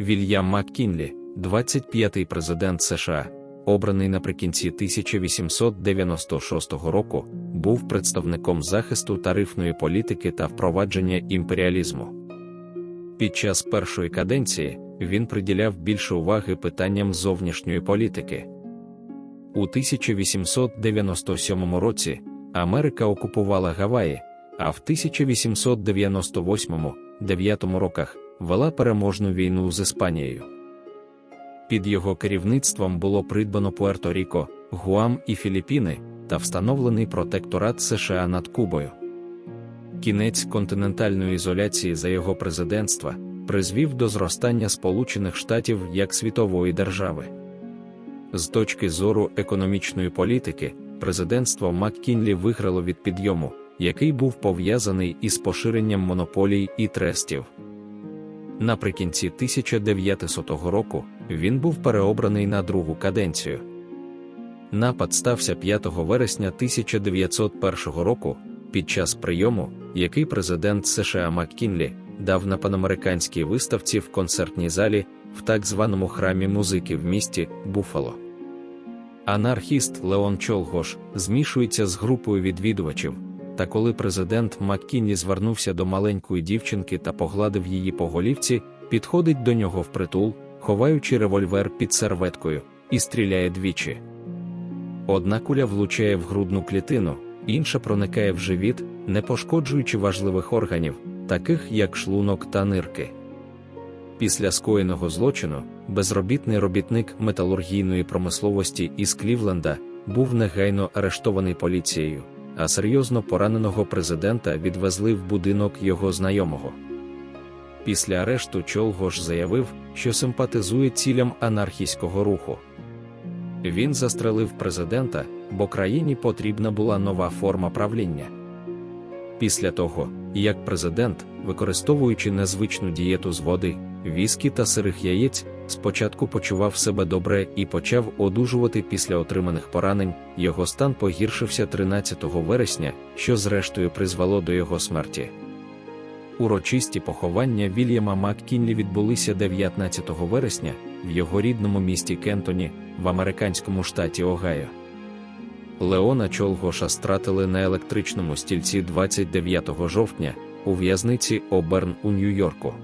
Вільям Маккінлі, 25-й президент США, обраний наприкінці 1896 року, був представником захисту тарифної політики та впровадження імперіалізму. Під час першої каденції він приділяв більше уваги питанням зовнішньої політики. У 1897 році Америка окупувала Гаваї, а в 1898-9 роках вела переможну війну з Іспанією. Під його керівництвом було придбано Пуерто-Ріко, Гуам і Філіппіни та встановлений протекторат США над Кубою. Кінець континентальної ізоляції за його президентства призвів до зростання Сполучених Штатів як світової держави. З точки зору економічної політики, президентство Маккінлі виграло від підйому, який був пов'язаний із поширенням монополій і трестів. Наприкінці 1900 року він був переобраний на другу каденцію. Напад стався 5 вересня 1901 року під час прийому, який президент США Маккінлі дав на панамериканській виставці в концертній залі в так званому храмі музики в місті Буфало. Анархіст Леон Чолгош змішується з групою відвідувачів. Та коли президент Маккінлі звернувся до маленької дівчинки та погладив її по голівці, підходить до нього впритул, ховаючи револьвер під серветкою, і стріляє двічі. Одна куля влучає в грудну клітину, інша проникає в живіт, не пошкоджуючи важливих органів, таких як шлунок та нирки. Після скоєного злочину безробітний робітник металургійної промисловості із Клівленда був негайно арештований поліцією, а серйозно пораненого президента відвезли в будинок його знайомого. Після арешту Чолгош заявив, що симпатизує цілям анархійського руху. Він застрелив президента, бо країні потрібна була нова форма правління. Після того, як президент, використовуючи незвичну дієту з води, віскі та сирих яєць, спочатку почував себе добре і почав одужувати після отриманих поранень, його стан погіршився 13 вересня, що зрештою призвело до його смерті. Урочисті поховання Вільяма Маккінлі відбулися 19 вересня в його рідному місті Кентоні в американському штаті Огайо. Леона Чолгоша стратили на електричному стільці 29 жовтня у в'язниці Оберн у Нью-Йорку.